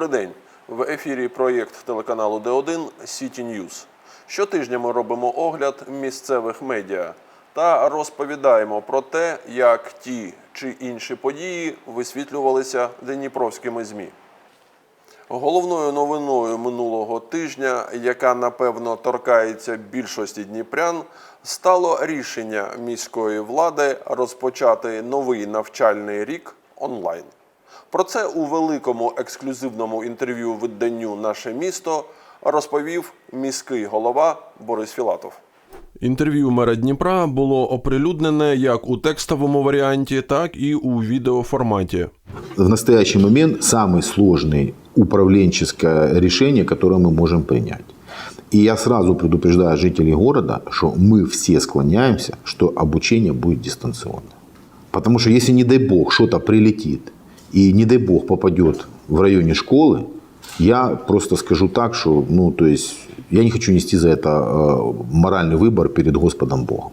Добрий день. В ефірі проєкт телеканалу Д1 City News. Щотижня ми робимо огляд місцевих медіа та розповідаємо про те, як ті чи інші події висвітлювалися дніпровськими ЗМІ. Головною новиною минулого тижня, яка напевно торкається більшості дніпрян, стало рішення міської влади розпочати новий навчальний рік онлайн. Про це у великому ексклюзивному інтерв'ю виданню Наше місто розповів міський голова Борис Філатов. Інтерв'ю мера Дніпра було оприлюднене як у текстовому варіанті, так і у відеоформаті. в настоящий момент самое сложное управленческое решение, которое мы можем принять. И я сразу предупреждаю жителей города, что мы все склоняемся, что обучение будет дистанционно. Потому что если, не дай бог, что-то прилетит и, не дай бог, попадет в районе школы, я просто скажу так, что, ну, то есть, я не хочу нести за это э, моральный выбор перед Господом Богом.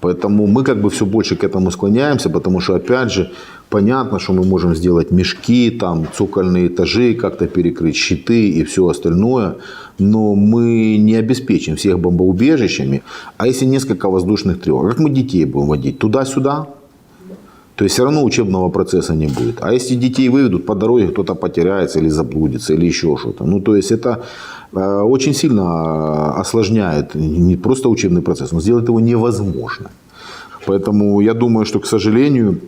Поэтому мы как бы все больше к этому склоняемся, потому что, опять же, понятно, что мы можем сделать мешки, там, цокольные этажи, как-то перекрыть щиты и все остальное, но мы не обеспечим всех бомбоубежищами. А если несколько воздушных тревог, как мы детей будем водить? Туда-сюда? То есть все равно учебного процесса не будет. А если детей выведут по дороге, кто-то потеряется или заблудится, или еще что-то. Ну, то есть это э, очень сильно осложняет не просто учебный процесс, но сделает его невозможно. Поэтому я думаю, что, к сожалению,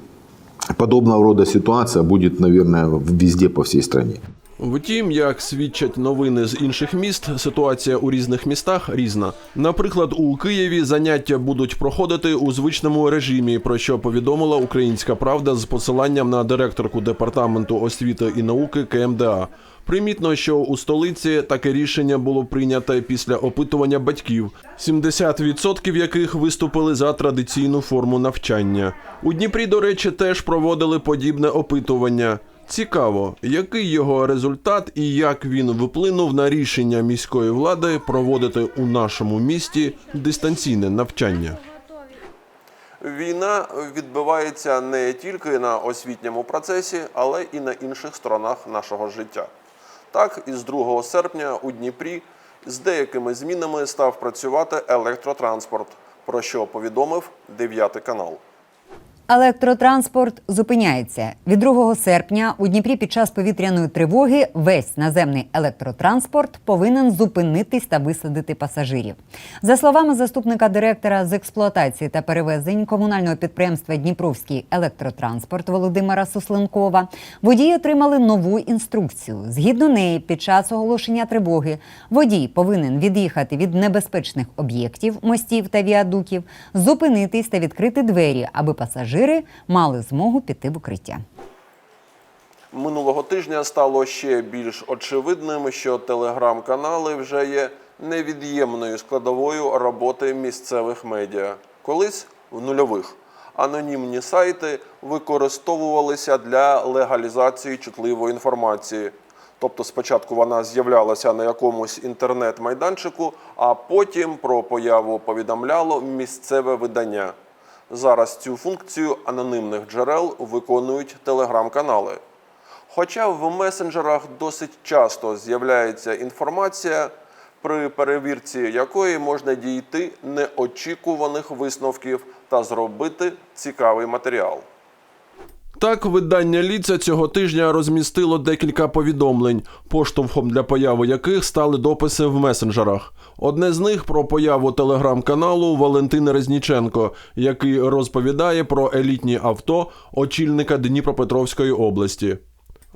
подобного рода ситуация будет, наверное, везде по всей стране. Втім, як свідчать новини з інших міст, ситуація у різних містах різна. Наприклад, у Києві заняття будуть проходити у звичному режимі, про що повідомила Українська Правда з посиланням на директорку департаменту освіти і науки КМДА. Примітно, що у столиці таке рішення було прийнято після опитування батьків, 70% яких виступили за традиційну форму навчання. У Дніпрі, до речі, теж проводили подібне опитування. Цікаво, який його результат і як він виплинув на рішення міської влади проводити у нашому місті дистанційне навчання. Війна відбувається не тільки на освітньому процесі, але і на інших сторонах нашого життя. Так, із 2 серпня у Дніпрі з деякими змінами став працювати електротранспорт, про що повідомив 9 канал. Електротранспорт зупиняється від 2 серпня. У Дніпрі під час повітряної тривоги весь наземний електротранспорт повинен зупинитись та висадити пасажирів. За словами заступника директора з експлуатації та перевезень комунального підприємства Дніпровський електротранспорт Володимира Сусленкова, водії отримали нову інструкцію. Згідно неї, під час оголошення тривоги водій повинен від'їхати від небезпечних об'єктів, мостів та віадуків, зупинитись та відкрити двері, аби пасажири мали змогу піти в укриття. Минулого тижня стало ще більш очевидним, що телеграм-канали вже є невід'ємною складовою роботи місцевих медіа. Колись в нульових анонімні сайти використовувалися для легалізації чутливої інформації. Тобто спочатку вона з'являлася на якомусь інтернет-майданчику, а потім про появу повідомляло місцеве видання. Зараз цю функцію анонимних джерел виконують телеграм-канали. Хоча в месенджерах досить часто з'являється інформація, при перевірці якої можна дійти неочікуваних висновків та зробити цікавий матеріал. Так, видання Ліца цього тижня розмістило декілька повідомлень, поштовхом для появи яких стали дописи в месенджерах. Одне з них про появу телеграм-каналу Валентини Резніченко, який розповідає про елітні авто очільника Дніпропетровської області.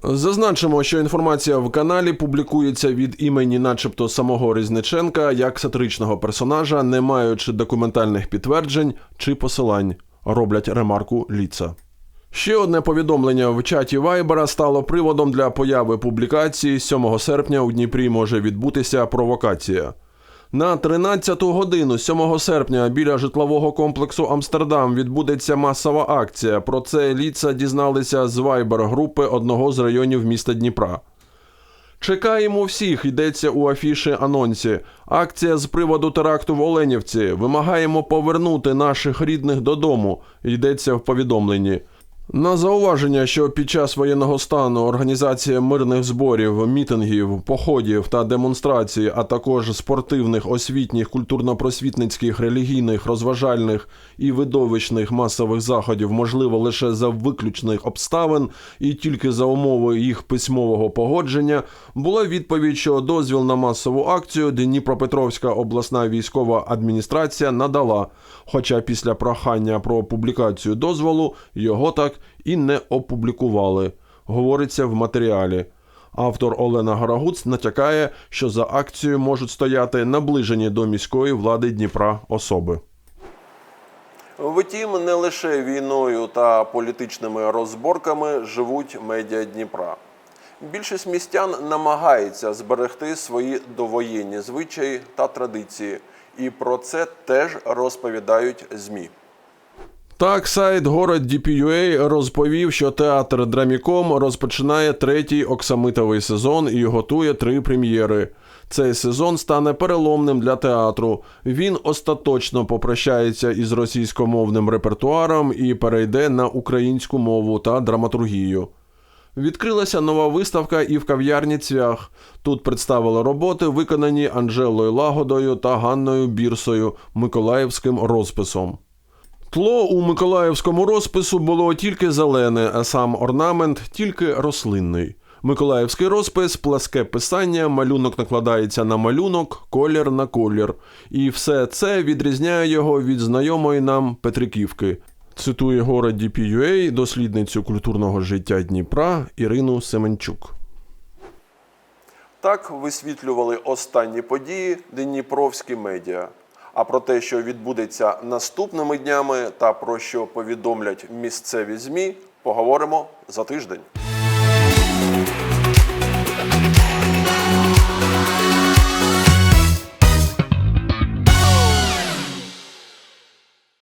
Зазначимо, що інформація в каналі публікується від імені, начебто, самого Різниченка як сатиричного персонажа, не маючи документальних підтверджень чи посилань, роблять ремарку Ліца. Ще одне повідомлення в чаті Вайбера стало приводом для появи публікації 7 серпня у Дніпрі може відбутися провокація. На 13-ту годину 7 серпня біля житлового комплексу Амстердам відбудеться масова акція. Про це ліца дізналися з Вайбер-групи одного з районів міста Дніпра. Чекаємо всіх, йдеться у афіші анонсі. Акція з приводу теракту в Оленівці. Вимагаємо повернути наших рідних додому. Йдеться в повідомленні. На зауваження, що під час воєнного стану організація мирних зборів, мітингів, походів та демонстрацій, а також спортивних, освітніх, культурно-просвітницьких, релігійних, розважальних і видовищних масових заходів можливо лише за виключних обставин і тільки за умови їх письмового погодження, була відповідь, що дозвіл на масову акцію Дніпропетровська обласна військова адміністрація надала. Хоча після прохання про публікацію дозволу його так і не опублікували, говориться в матеріалі. Автор Олена Гарагуц натякає, що за акцією можуть стояти наближені до міської влади Дніпра особи. Втім, не лише війною та політичними розборками живуть медіа Дніпра. Більшість містян намагається зберегти свої довоєнні звичаї та традиції, і про це теж розповідають ЗМІ. Так, сайт Город DPUA розповів, що театр Драміком розпочинає третій оксамитовий сезон і готує три прем'єри. Цей сезон стане переломним для театру. Він остаточно попрощається із російськомовним репертуаром і перейде на українську мову та драматургію. Відкрилася нова виставка і в кав'ярні Цвях. Тут представили роботи, виконані Анжелою Лагодою та Ганною Бірсою Миколаївським розписом. Тло у миколаївському розпису було тільки зелене, а сам орнамент тільки рослинний. Миколаївський розпис, пласке писання, малюнок накладається на малюнок, колір на колір. І все це відрізняє його від знайомої нам Петриківки. Цитує город DPUA дослідницю культурного життя Дніпра Ірину Семенчук. Так висвітлювали останні події Дніпровські медіа. А про те, що відбудеться наступними днями, та про що повідомлять місцеві ЗМІ, поговоримо за тиждень.